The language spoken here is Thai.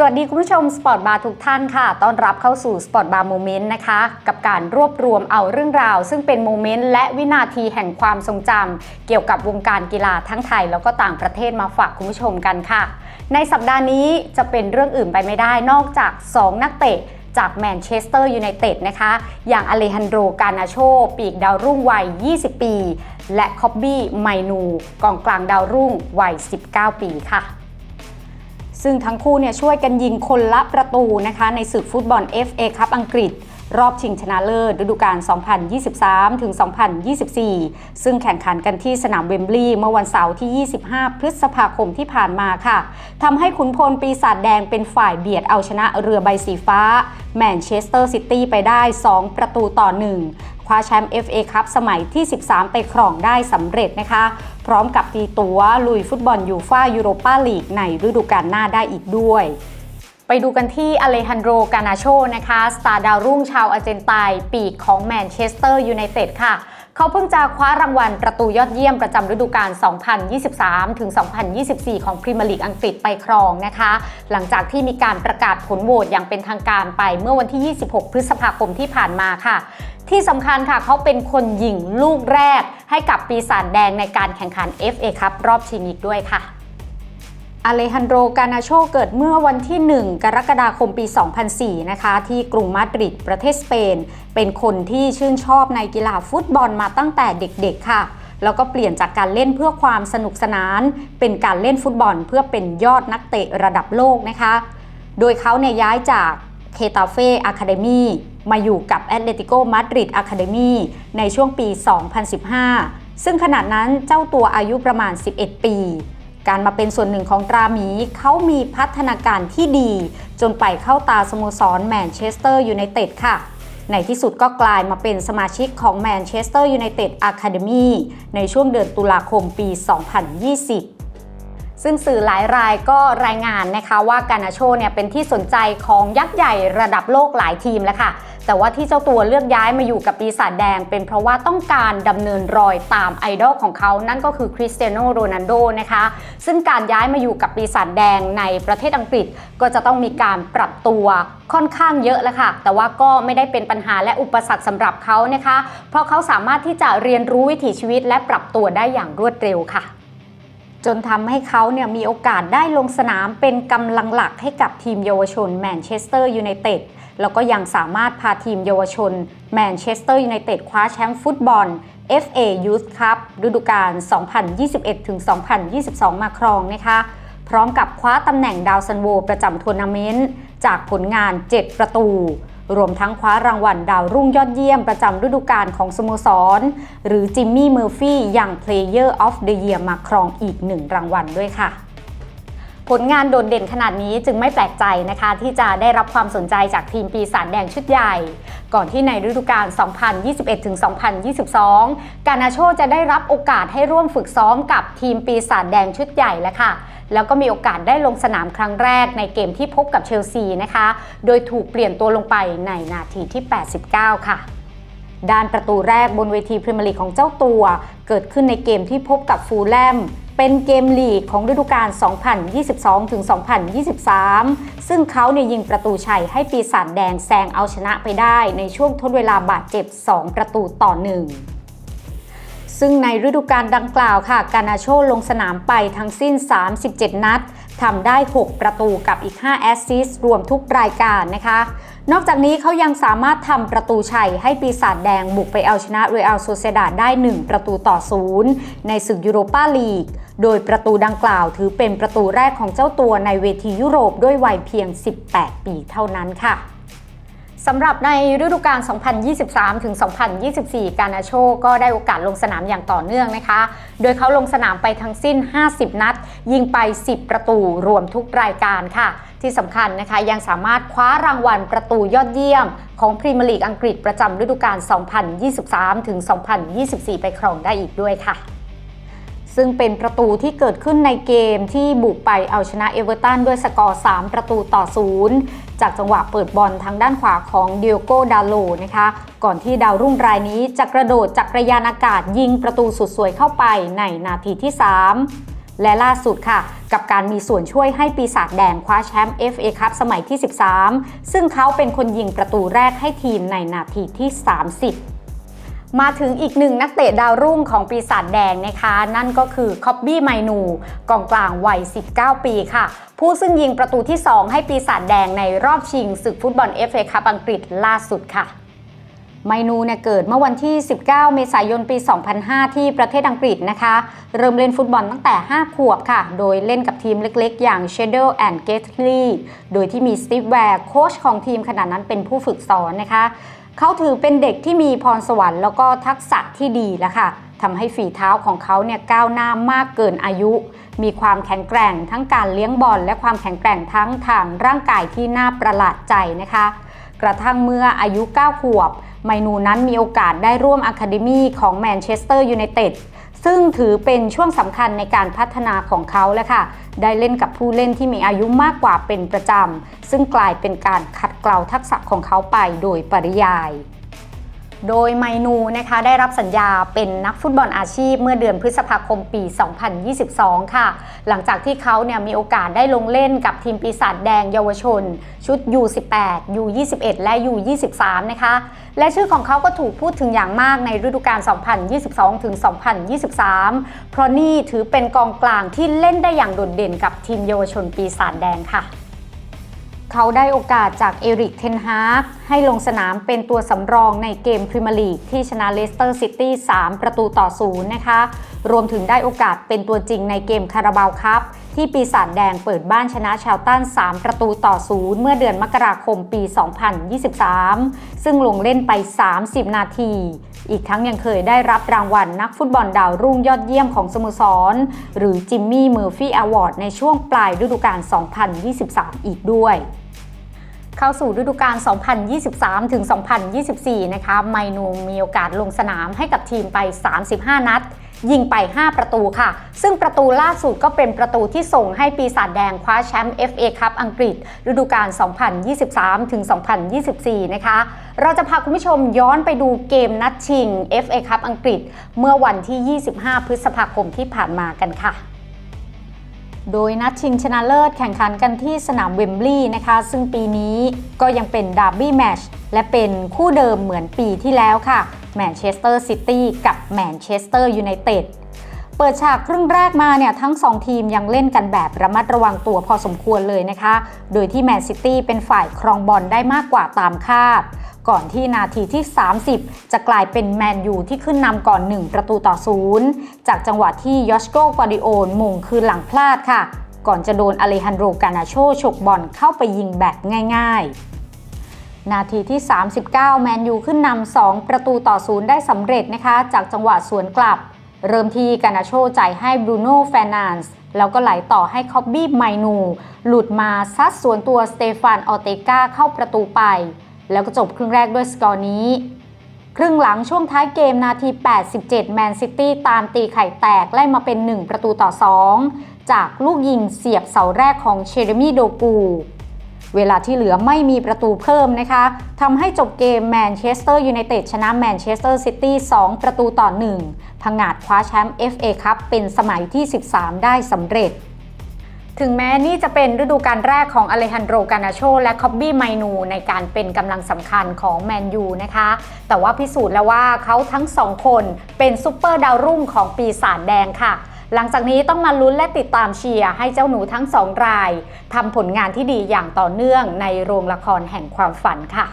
สวัสดีคุณผู้ชมสปอร์ตบาร์ทุกท่านค่ะ ต้อนรับเข้าสู่สปอร์ตบาร์โมเมนต์นะคะ กับการรวบรวมเอาเรื่องราว ซึ่งเป็นโมเมนต์และวินาทีแห่งความทรงจำเกี่ยวกับวงการกีฬาทั้งไทย แล้วก็ต่างประเทศมาฝากคุณผู้ชมกันค่ะ ในสัปดาห์นี้จะเป็นเรื่องอื่นไปไม่ได้นอกจาก 2 นักเตะจากแมนเชสเตอร์ยูไนเต็ดนะคะ อย่างอเลฮันโดกานาโช ปีกดาวรุ่งวัย 20 ปี และคอบบี้ไมนูกองกลางดาวรุ่งวัย 19 ปีค่ะ ซึ่งทั้งคู่เนี่ยช่วยกันยิงคนละประตูนะคะในศึกฟุตบอล FA คัพอังกฤษ รอบชิงชนะเลิศฤดูกาล 2023 ถึง 2024 ซึ่งแข่งขันกันที่สนามเวมบลีย์เมื่อวันเสาร์ที่ 25 พฤษภาคมที่ผ่านมาค่ะทำให้ขุนพลปีศาจแดงเป็นฝ่ายเบียดเอาชนะเรือใบสีฟ้า แมนเชสเตอร์ซิตี้ไปได้ 2 ประตูต่อ 1 คว้าแชมป์ FA คัพสมัยที่ 13 ไปครองได้สำเร็จนะคะ พร้อมกับตีตัวลุยฟุตบอลยูฟ่ายูโรปาลีกในฤดูกาลหน้าได้อีกด้วย ไปดูกันที่อเลฮันโดกานาโชนะคะสตาร์ดาวรุ่งชาวอาร์เจนตินปีกของแมนเชสเตอร์ยูไนเต็ดค่ะเขาเพิ่งจะคว้ารางวัลประตูยอดเยี่ยมประจำฤดูกาล 2023 ถึง 2024 ของพรีเมียร์ลีกอังกฤษไปครองนะคะ หลังจากที่มีการประกาศผลโหวตอย่างเป็นทางการไปเมื่อวันที่ 26 พฤษภาคมที่ผ่านมาค่ะ ที่สำคัญค่ะเขาเป็นคนยิงลูกแรกให้กับปีศาจแดงในการแข่งขัน FA คัพรอบชิงอีกด้วยค่ะ อเลฮันโดกานาโชเกิดเมื่อวันที่ 1 กรกฎาคมปี 2004 นะคะ ที่กรุงมาดริดประเทศสเปน เป็นคนที่ชื่นชอบในกีฬาฟุตบอลมาตั้งแต่เด็กๆ ค่ะ แล้วก็เปลี่ยนจากการเล่นเพื่อความสนุกสนาน เป็นการเล่นฟุตบอลเพื่อเป็นยอดนักเตะระดับโลกนะคะ โดยเขาเนี่ยย้ายจากเคตาเฟ่อะคาเดมีมาอยู่กับแอตเลติโกมาดริดอะคาเดมีในช่วงปี 2015 ซึ่งขนาดนั้นเจ้าตัวอายุประมาณ 11 ปี การมาเป็นส่วนหนึ่งของตราหมีเขามีพัฒนาการที่ดี จนไปเข้าตาสโมสรแมนเชสเตอร์ยูไนเต็ดค่ะ ในที่สุดก็กลายมาเป็นสมาชิกของแมนเชสเตอร์ยูไนเต็ดอะคาเดมีในช่วงเดือนตุลาคมปี 2020 ซึ่งสื่อหลายรายก็รายงานนะคะว่ากานาโชเนี่ยเป็นที่สนใจของยักษ์ใหญ่ระดับโลกหลายทีมแล้วค่ะ แต่ว่าที่เจ้าตัวเลือกย้ายมาอยู่กับปีศาจแดง เป็นเพราะว่าต้องการดำเนินรอยตามไอดอลของเขา นั่นก็คือคริสเตียโนโรนัลโดนะคะ ซึ่งการย้ายมาอยู่กับปีศาจแดงในประเทศอังกฤษ ก็จะต้องมีการปรับตัวค่อนข้างเยอะแล้วค่ะ แต่ว่าก็ไม่ได้เป็นปัญหาและอุปสรรคสำหรับเขานะคะ เพราะเขาสามารถที่จะเรียนรู้วิถีชีวิตและปรับตัวได้อย่างรวดเร็วค่ะ จนทำให้เขาเนี่ยมีโอกาสได้ลงสนามเป็นกำลังหลักให้กับทีมเยาวชนแมนเชสเตอร์ยูไนเต็ดแล้วก็ยังสามารถพาทีมเยาวชนแมนเชสเตอร์ยูไนเต็ดคว้าแชมป์ฟุตบอล FA Youth Cup ฤดูกาล 2021-2022 มาครองนะคะ พร้อมกับคว้าตำแหน่งดาวซันโวประจำทัวร์นาเมนต์ จากผลงาน 7 ประตู รวมทั้งคว้ารางวัลดาวรุ่งยอดเยี่ยมประจำฤดูกาลของสโมสร หรือจิมมี่เมอร์ฟี่อย่าง Player of the Year มาครองอีกหนึ่งรางวัลด้วยค่ะ ผลงานโดดเด่นขนาดนี้จึงไม่แปลกใจนะคะ ที่จะได้รับความสนใจจากทีมปีศาจแดงชุดใหญ่ ก่อนที่ในฤดูกาล 2021-2022 กานาโชจะได้รับโอกาสให้ร่วมฝึกซ้อมกับทีมปีศาจแดงชุดใหญ่แล้วค่ะ แล้วก็มีโอกาสได้ลงสนามครั้งแรกในเกมที่พบกับเชลซีนะคะ โดยถูกเปลี่ยนตัวลงไปในนาทีที่ 89 ค่ะด้านประตูแรกบนเวทีพรีเมียร์ลีกของเจ้าตัว เกิดขึ้นในเกมที่พบกับฟูลแลม เป็นเกมลีกของฤดูกาล 2022-2023 ซึ่งเขาเนี่ยยิงประตูชัยให้ปีศาจแดงแซงเอาชนะไปได้ในช่วงทดเวลาบาดเจ็บ 2 ประตูต่อ 1ซึ่งในฤดูกาลดังกล่าวค่ะ กานาโชลงสนามไปทั้งสิ้น 37 นัด ทำได้ 6 ประตูกับอีก 5 แอสซิสรวมทุกรายการนะคะ นอกจากนี้เขายังสามารถทำประตูชัยให้ปีศาจแดงบุกไปเอาชนะเรอัลโซเซดาได้ 1 ประตูต่อ0ในศึกยูโรปาลีก โดยประตูดังกล่าวถือเป็นประตูแรกของเจ้าตัวในเวทียุโรปด้วยวัยเพียง 18 ปีเท่านั้นค่ะ สำหรับในฤดูกาล 2023-2024 กานาโชก็ได้โอกาสลงสนามอย่างต่อเนื่องนะคะ โดยเขาลงสนามไปทั้งสิ้น 50 นัด ยิงไป 10 ประตูรวมทุกรายการค่ะ ที่สำคัญนะคะยังสามารถคว้ารางวัลประตูยอดเยี่ยม ของพรีเมียร์ลีกอังกฤษประจำฤดูกาล 2023-2024 ไปครองได้อีกด้วยค่ะซึ่งเป็นประตูที่เกิดขึ้นในเกมที่บุกไปเอาชนะเอเวอร์ตันด้วยสกอร์ 3 ประตูต่อ 0 จากจังหวะเปิดบอลทางด้านขวาของเดียโกดาโลนะคะ ก่อนที่ดาวรุ่งรายนี้จะกระโดดจากระยานอากาศยิงประตูสุดสวยเข้าไปในนาทีที่ 3และล่าสุดค่ะ กับการมีส่วนช่วยให้ปีศาจแดงคว้าแชมป์ FA คัพสมัยที่ 13 ซึ่งเขาเป็นคนยิงประตูแรกให้ทีมในนาทีที่ 30 มาถึงอีกหนึ่งนักเตะดาวรุ่งของปีศาจแดงนะคะ นั่นก็คือคอบบี้ไมนูกองกลางวัย 19 ปีค่ะ ผู้ซึ่งยิงประตูที่ 2 ให้ปีศาจแดงในรอบชิงศึกฟุตบอล FA คัพอังกฤษล่าสุดค่ะไมนูเนี่ยเกิดเมื่อวันที่ 19 เมษายนปี 2005 ที่ประเทศอังกฤษนะคะ เริ่มเล่นฟุตบอลตั้งแต่ 5 ขวบค่ะ โดยเล่นกับทีมเล็กๆ อย่าง Shadow and g a t l e y โดยที่มีสตีฟแวร์โค้ชของทีมขณะนั้นเป็นผู้ฝึกสอนนะคะ เขาถือเป็นเด็กที่มีพรสวรรค์แล้วก็ทักษะที่ดีแล้วค่ะทำให้ฝีเท้าของเขาเนี่ยก้าวหน้ามากเกินอายุ มีความแข็งแกร่งทั้งการเลี้ยงบอลและความแข็งแกร่งทั้งทางร่างกายที่น่าประหลาดใจนะคะ กระทั่งเมื่ออายุ 9 ขวบ ไมนูนั้นมีโอกาสได้ร่วมอะคาเดมีของแมนเชสเตอร์ยูไนเต็ด ซึ่งถือเป็นช่วงสำคัญในการพัฒนาของเขาและค่ะ ได้เล่นกับผู้เล่นที่มีอายุมากกว่าเป็นประจำ ซึ่งกลายเป็นการขัดเกลาทักษะของเขาไปโดยปริยาย โดยไมนูนะคะได้รับสัญญาเป็นนักฟุตบอลอาชีพเมื่อเดือนพฤษภาคมปี 2022 ค่ะ หลังจากที่เขาเนี่ยมีโอกาสได้ลงเล่นกับทีมปีศาจแดงเยาวชน ชุด U18 U21 และ U23 นะคะ และชื่อของเขาก็ถูกพูดถึงอย่างมากในฤดูกาล 2022 ถึง 2023 เพราะนี่ถือเป็นกองกลางที่เล่นได้อย่างโดดเด่นกับทีมเยาวชนปีศาจแดงค่ะ เขาได้โอกาสจากเอริกเทนฮาร์กให้ลงสนามเป็นตัวสำรองในเกมพรีเมียร์ลีกที่ชนะเลสเตอร์ซิตี้3ประตูต่อศูนย์นะคะ รวมถึงได้โอกาสเป็นตัวจริงในเกมคาราบาวครับ ที่ปีศาจแดงเปิดบ้านชนะชาวตัน3 ประตูต่อศูนย์เมื่อเดือนมกราคมปี 2023 ซึ่งลงเล่นไป 30 นาที อีกทั้งยังเคยได้รับรางวัลนักฟุตบอลดาวรุ่งยอดเยี่ยมของสโมสร หรือจิมมี่เมอร์ฟี่อวอร์ดในช่วงปลายฤดูกาล 2023 อีกด้วยเข้าสู่ฤดูกาล 2023 ถึง 2024 นะคะ ไมนูมีโอกาสลงสนามให้กับทีมไป 35 นัด ยิงไป 5 ประตูค่ะ ซึ่งประตูล่าสุดก็เป็นประตูที่ส่งให้ปีศาจแดงคว้าแชมป์ FA คัพอังกฤษ ฤดูกาล 2023ถึง2024 นะคะ เราจะพาคุณผู้ชมย้อนไปดูเกมนัดชิง FA คัพอังกฤษ เมื่อวันที่ 25 พฤษภาคมที่ผ่านมากันค่ะโดยนัดชิงชนะเลิศแข่งขันกันที่สนามเวมบลีย์นะคะ ซึ่งปีนี้ก็ยังเป็นดาร์บี้แมชและเป็นคู่เดิมเหมือนปีที่แล้วค่ะ แมนเชสเตอร์ซิตี้กับแมนเชสเตอร์ยูไนเต็ดเปิดฉากครึ่งแรกมาเนี่ยทั้ง 2 ทีมยังเล่นกันแบบระมัดระวังตัวพอสมควรเลยนะคะ โดยที่แมนซิตี้เป็นฝ่ายครองบอลได้มากกว่าตามคาด ก่อนที่นาทีที่ 30 จะกลายเป็นแมนยูที่ขึ้นนำก่อน 1 ประตูต่อศูนย์จากจังหวะที่ยอชโกกวาดิโอนมงคืนหลังพลาดค่ะ ก่อนจะโดนอเลฮันโดกานาโชฉกบอลเข้าไปยิงแบบง่าย ๆ นาทีที่ 39 แมนยูขึ้นนำ2ประตูต่อศูนย์ได้สำเร็จนะคะ จากจังหวะสวนกลับ เริ่มที่กานาโชจ่ายให้บรูโน่แฟนานส์แล้วก็ไหลต่อให้คอบบี้ไมนู หลุดมาซัดสวนตัวสเตฟานออเตกาเข้าประตูไป แล้วก็จบครึ่งแรกด้วยสกอร์นี้ ครึ่งหลังช่วงท้ายเกมนาที 87 แมนซิตี้ตามตีไข่แตกไล่มาเป็น 1 ประตูต่อ 2 จากลูกยิงเสียบเสาแรกของเชเรมี่โดกู เวลาที่เหลือไม่มีประตูเพิ่มนะคะทำให้จบเกมแมนเชสเตอร์ยูไนเต็ดชนะแมนเชสเตอร์ซิตี้2ประตูต่อ 1 พังงาดคว้าแชมป์ FA คัพเป็นสมัยที่ 13 ได้สำเร็จถึงแม้นี่จะเป็นฤดูกาลแรกของอเลฮันโดกานาโชและคอบบี้ไมนูในการเป็นกำลังสำคัญของแมนยูนะคะ แต่ว่าพิสูจน์แล้วว่าเขาทั้งสองคนเป็นซูเปอร์ดาวรุ่งของปีศาจแดงค่ะ หลังจากนี้ต้องมาลุ้นและติดตามเชียร์ให้เจ้าหนูทั้งสองรายทำผลงานที่ดีอย่างต่อเนื่องในโรงละครแห่งความฝันค่ะ